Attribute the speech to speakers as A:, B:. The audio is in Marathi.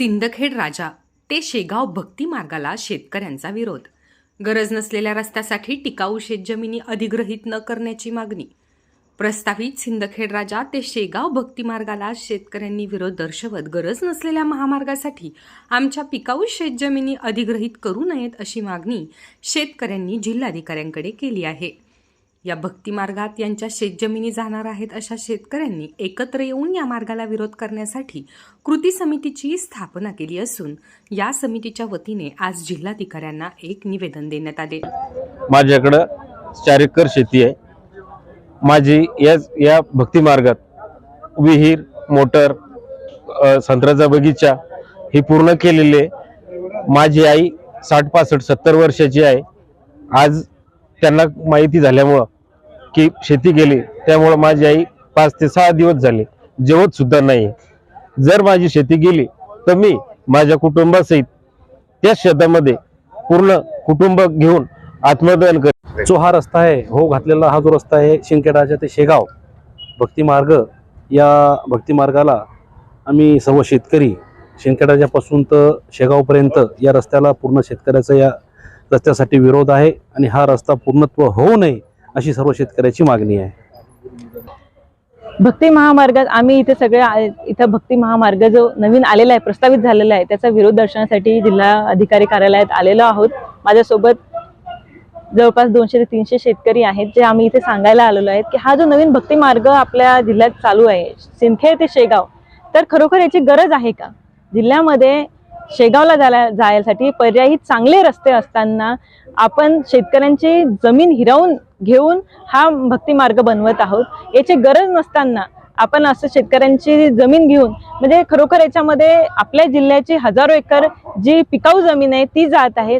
A: सिंदखेड राजा ते शेगाव भक्ती मार्गाला शेतकऱ्यांचा विरोध. गरज नसलेल्या रस्त्यासाठी टिकाऊ शेतजमिनी अधिग्रहित न करण्याची मागणी. प्रस्तावित सिंदखेड राजा ते शेगाव भक्ती मार्गाला शेतकऱ्यांनी विरोध दर्शवत गरज नसलेल्या महामार्गासाठी आमच्या पिकाऊ शेतजमिनी अधिग्रहित करू नयेत अशी मागणी शेतकऱ्यांनी जिल्हाधिकाऱ्यांकडे केली आहे. या भक्ती मार्गात यांच्या शेतजमिनी जाणार आहेत अशा शेतकऱ्यांनी एकत्र येऊन या मार्गाला विरोध करण्यासाठी कृती समितीची स्थापना केली असून या समितीच्या वतीने आज जिल्हाधिकाऱ्यांना एक निवेदन देण्यात आले.
B: माझ्याकडं चार एकर शेती आहे. माझी या या भक्ती मार्गात विहीर मोटर संत्र्याचा बगीचा ही पूर्ण केलेले आहे माझी आई साठ पासष्ट सत्तर वर्षाची आहे. आज त्यांना माहिती झाल्यामुळं की शेती केली त्यामुळं माझी आई पाच ते सहा दिवस झाले. जेवत सुद्धा नाही. जर माझी शेती गेली तर मी माझ्या कुटुंबासहित त्या शेतामध्ये पूर्ण कुटुंब घेऊन आत्मदान कर
C: जो हा रस्ता आहे हो घातलेला हा जो रस्ता आहे शिंदखेडाच्या ते शेगाव भक्तिमार्ग या भक्तिमार्गाला आम्ही सर्व शेतकरी शिंदखेडाच्यापासून तर शेगावपर्यंत या रस्त्याला पूर्ण शेतकऱ्याचा या रस्त्यासाठी विरोध आहे आणि हा रस्ता पूर्णत्व होऊ नये अशी सर्व शेतकऱ्याची मागणी आहे.
D: भक्ती महामार्गात आम्ही इथे सगळे इथं भक्ती महामार्ग जो नवीन आलेला आहे प्रस्तावित झालेला आहे त्याचा विरोध दर्शनासाठी जिल्हा अधिकारी कार्यालयात आलेलो आहोत. माझ्यासोबत जवळपास दोनशे ते तीनशे शेतकरी आहेत जे आम्ही इथे सांगायला आलेलो आहेत की हा जो नवीन भक्ती मार्ग आपल्या जिल्ह्यात चालू आहे सिंदखेड ते शेगाव तर खरोखर याची गरज आहे का? जिल्ह्यामध्ये शेगावला जायला जायसाठी पर्यायी चांगले रस्ते असताना आपण शेतकऱ्यांची जमीन हिरावून घेऊन हा भक्ती मार्ग बनवत आहोत. याची गरज नसताना आपण असं शेतकऱ्यांची जमीन घेऊन म्हणजे खरोखर याच्यामध्ये आपल्या जिल्ह्याची हजारो एकर जी पिकाऊ जमीन आहे ती जात आहे.